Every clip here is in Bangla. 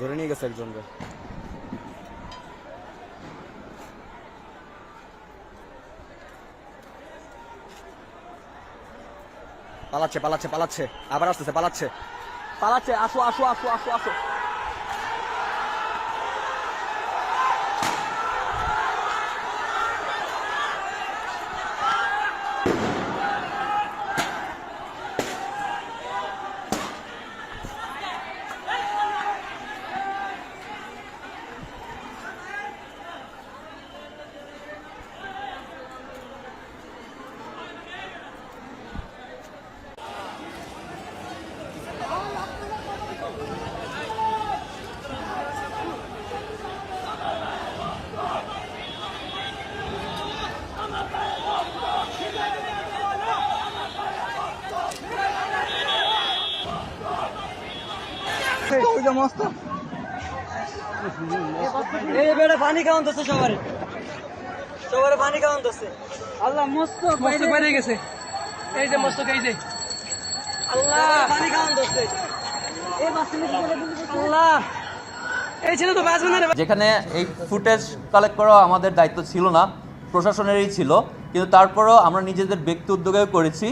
ধরে নিয়ে গেছে একজনকে। পালাচ্ছে পালাচ্ছে পালাচ্ছে। আবার আসতেছে, পালাচ্ছে। পালাচ্ছে, আসো আসো আসো আসো আসো। এই বেড়ে পানি খাওয়ান দিচ্ছে সবার। সবার পানি খাওয়ান দিচ্ছে আল্লাহ মস্ত মস্তক বাইরে গেছে। এই যে মস্তক এই যে। আল্লাহ। পানি খাওয়ান দিচ্ছে আল্লাহ। এই ছেলে তো বাঁচবে না যেখানে এই ফুটেজ কালেক্ট করা আমাদের দায়িত্ব ছিল না প্রশাসনেরই ছিল। কিন্তু তারপরেও আমরা নিজেদের ব্যক্তি উদ্যোগেও করেছি।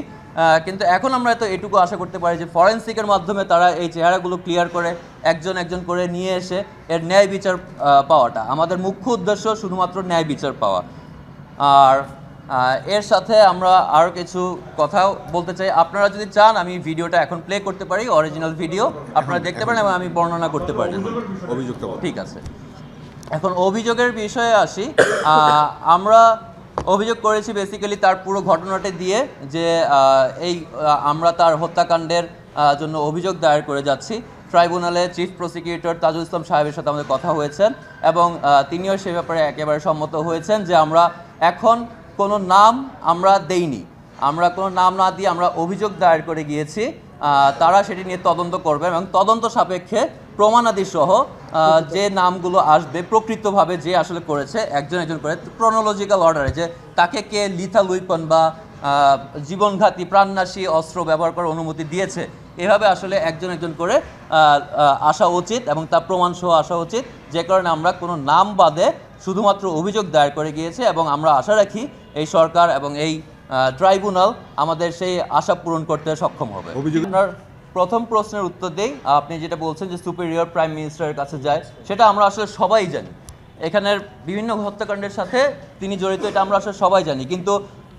কিন্তু এখন আমরা তো এটুকু আশা করতে পারি যে ফরেন্সিকের মাধ্যমে তারা এই চেহারাগুলো ক্লিয়ার করে একজন একজন করে নিয়ে এসে এর ন্যায় বিচার পাওয়াটা। আমাদের মুখ্য উদ্দেশ্য শুধুমাত্র ন্যায় বিচার পাওয়া। আর এর সাথে আমরা আরও কিছু কথাও বলতে চাই। আপনারা যদি চান আমি ভিডিওটা এখন প্লে করতে পারি অরিজিনাল ভিডিও আপনারা দেখতে পারেন এবং আমি বর্ণনা করতে পারি। অভিযুক্ত ঠিক আছে। এখন অভিযোগের বিষয়ে আসি। আমরা অভিযোগ করেছি বেসিক্যালি তার পুরো ঘটনাটি দিয়ে যে এই আমরা তার হত্যাকাণ্ডের জন্য অভিযোগ দায়ের করে যাচ্ছি। ট্রাইব্যুনালে চিফ প্রসিকিউটর তাজুল ইসলাম সাহেবের সাথে আমাদের কথা হয়েছেন এবং তিনিও সে ব্যাপারে একেবারে সম্মত হয়েছেন যে আমরা এখন কোনো নাম আমরা দেইনি। আমরা কোনো নাম না দিয়ে আমরা অভিযোগ দায়ের করে গিয়েছি। তারা সেটি নিয়ে তদন্ত করবে এবং তদন্ত সাপেক্ষে প্রমাণাদি সহ যে নামগুলো আসবে, প্রকৃতভাবে যে আসলে করেছে, একজন একজন করে ক্রোনোলজিক্যাল অর্ডারে যে তাকে কে লিথাল উইপন বা জীবনঘাতী, প্রাণনাশী অস্ত্র ব্যবহার করার অনুমতি দিয়েছে, এভাবে আসলে একজন একজন করে আসা উচিত এবং তার প্রমাণ সহ আসা উচিত, যে কারণে আমরা কোনো নাম বাদে শুধুমাত্র অভিযোগ দায়ের করে গিয়েছে এবং আমরা আশা রাখি এই সরকার এবং এই ট্রাইব্যুনাল আমাদের সেই আশা পূরণ করতে সক্ষম হবে। আপনার প্রথম প্রশ্নের উত্তর দেই আপনি যেটা বলছেন যে সুপিরিয়র প্রাইম মিনিস্টারের কাছে যায় সেটা আমরা আসলে সবাই জানি। এখানের বিভিন্ন হত্যাকাণ্ডের সাথে তিনি জড়িত এটা আমরা আসলে সবাই জানি। কিন্তু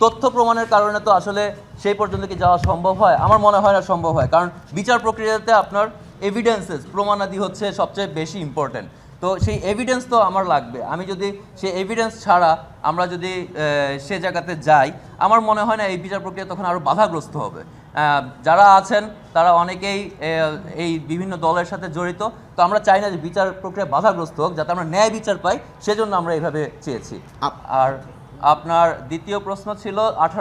তথ্য প্রমাণের কারণে তো আসলে সেই পর্যন্ত কি যাওয়া সম্ভব হয়? আমার মনে হয় না সম্ভব হয়। কারণ বিচার প্রক্রিয়াতে আপনার এভিডেন্সেস প্রমাণাদি হচ্ছে সবচেয়ে বেশি ইম্পর্টেন্ট তো সেই এভিডেন্স তো আমার লাগবে। আমি যদি সেই এভিডেন্স ছাড়া আমরা যদি সে জায়গাতে যাই আমার মনে হয় না এই বিচার প্রক্রিয়া তখন আরও বাধাগ্রস্ত হবে। যারা আছেন তারা অনেকেই এই বিভিন্ন দলের সাথে জড়িত তো আমরা চাই না যে বিচার প্রক্রিয়া বাধাগ্রস্ত হোক যাতে আমরা ন্যায় বিচার পাই সেজন্য আমরা এইভাবে চেয়েছি। আর আপনার দ্বিতীয় প্রশ্ন ছিল আঠারো